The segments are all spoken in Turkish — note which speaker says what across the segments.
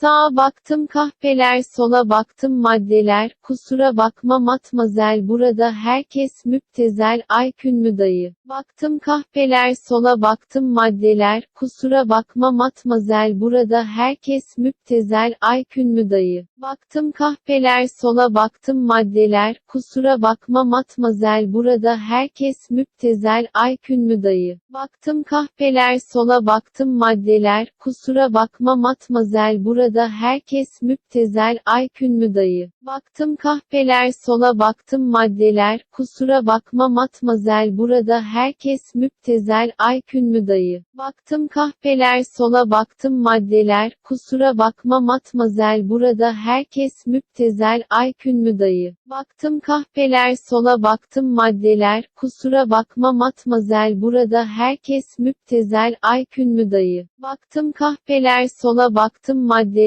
Speaker 1: Sağa baktım kahpeler sola baktım maddeler, kusura bakma matmazel burada herkes müptezel. Aykün mü dayı. Baktım kahpeler sola baktım maddeler, kusura bakma matmazel burada herkes müptezel. Aykün mü dayı. Baktım kahpeler sola baktım maddeler, kusura bakma matmazel burada herkes müptezel. Aykün mü dayı. Baktım kahpeler sola baktım maddeler, kusura bakma matmazel burada herkes müptezel Aykün mü dayı. Baktım kahpeler sola baktım maddeler, kusura bakma matmazel burada herkes müptezel Aykün mü dayı. Baktım kahpeler sola baktım maddeler, kusura bakma matmazel burada herkes müptezel Aykün mü dayı. Baktım kahpeler sola baktım maddeler, kusura bakma matmazel burada herkes müptezel Aykün mü dayı. Baktım kahpeler sola baktım maddeler,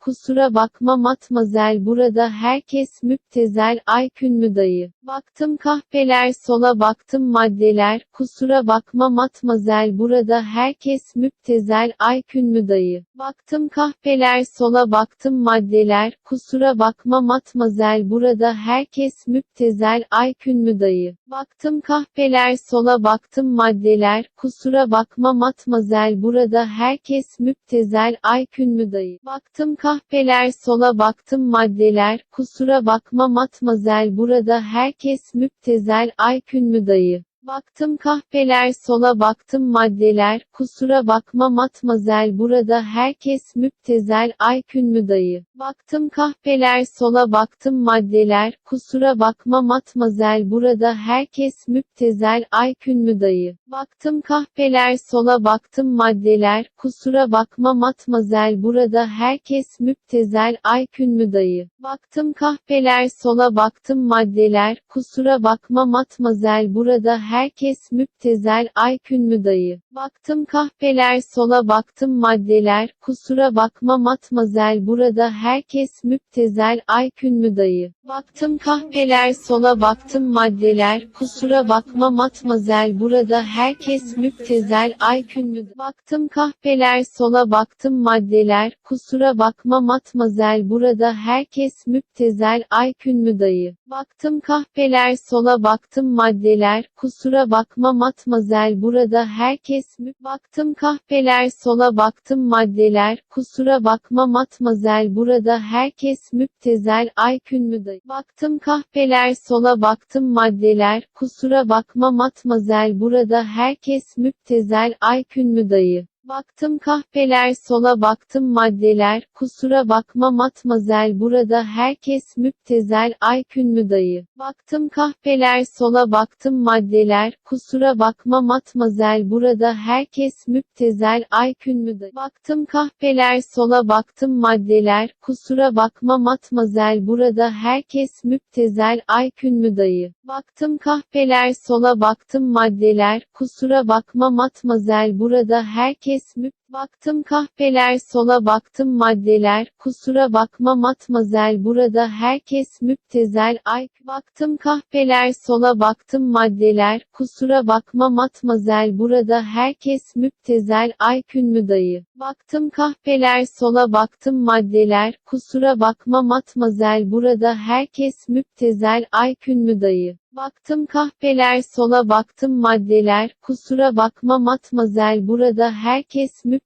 Speaker 1: kusura bakma matmazel burada herkes müptezel Aykün mü dayı. Baktım kahpeler sola baktım maddeler, kusura bakma matmazel burada herkes müptezel Aykün mü dayı. Baktım kahpeler sola baktım maddeler, kusura bakma matmazel burada herkes müptezel Aykün mü dayı. Baktım kahpeler sola baktım maddeler, kusura bakma matmazel burada herkes müptezel Aykün mü dayı. Baktım kahpeler sola baktım maddeler, kusura bakma matmazel burada herkes müptezel Aykün mü dayı. Baktım kahpeler sola baktım maddeler, kusura bakma matmazel burada herkes müptezel Aykün mü dayı. Baktım kahpeler sola baktım maddeler, kusura bakma matmazel burada herkes müptezel Aykün mü dayı. Baktım kahpeler sola baktım maddeler, kusura bakma matmazel burada herkes müptezel Aykün mü dayı. Baktım kahpeler sola baktım maddeler, kusura bakma matmazel burada herkes müptezel Aykün mü dayı. Baktım kahpeler sola baktım maddeler, kusura bakma matmazel burada herkes müptezel Aykün mü dayı. Baktım kahpeler sola baktım maddeler, kusura bakma matmazel burada herkes müptezel Aykün mü Baktım kahpeler sola baktım maddeler, kusura bakma matmazel burada herkes müptezel Aykün mü dayı. Baktım kahpeler sola baktım maddeler, kusura bakma matmazel burada herkes mü? Baktım kahpeler sola baktım maddeler, kusura bakma matmazel burada herkes müptezel Aykün mü dayı. Baktım kahpeler sola baktım maddeler, kusura bakma matmazel burada herkes müptezel Aykün mü dayı. Baktım kahpeler sola baktım maddeler, kusura bakma matmazel burada herkes müptezel Aykün mü dayı. Baktım kahpeler sola baktım maddeler, kusura bakma matmazel burada herkes müptezel Aykün mü dayı. Baktım kahpeler sola baktım maddeler, kusura bakma matmazel burada herkes müptezel Aykün mü dayı. Baktım kahpeler sola baktım maddeler, kusura bakma matmazel burada herkes mü Baktım kahpeler sola baktım maddeler, kusura bakma matmazel burada herkes müptezel ay. Baktım kahpeler sola baktım maddeler, kusura bakma matmazel burada herkes müptezel Aykün mü dayı. Baktım kahpeler sola baktım maddeler, kusura bakma matmazel burada herkes müptezel Aykün mü dayı. Baktım kahpeler sola baktım maddeler, kusura bakma matmazel burada herkes müptezel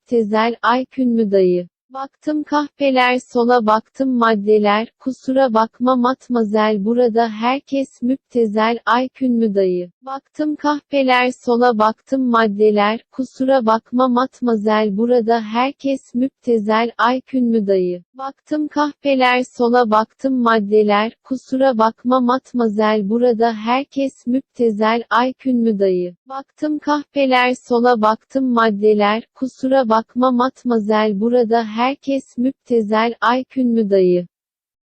Speaker 1: Aykün mü dayı. Baktım kahpeler sola baktım maddeler, kusura bakma matmazel burada herkes müptezel Aykün mü dayı. Baktım kahpeler sola baktım maddeler, kusura bakma matmazel burada herkes müptezel Aykün mü dayı. Baktım kahpeler sola baktım maddeler, kusura bakma matmazel burada herkes müptezel Aykün mü dayı. Baktım kahpeler sola baktım maddeler, kusura bakma matmazel burada herkes müptezel Aykün mü dayı.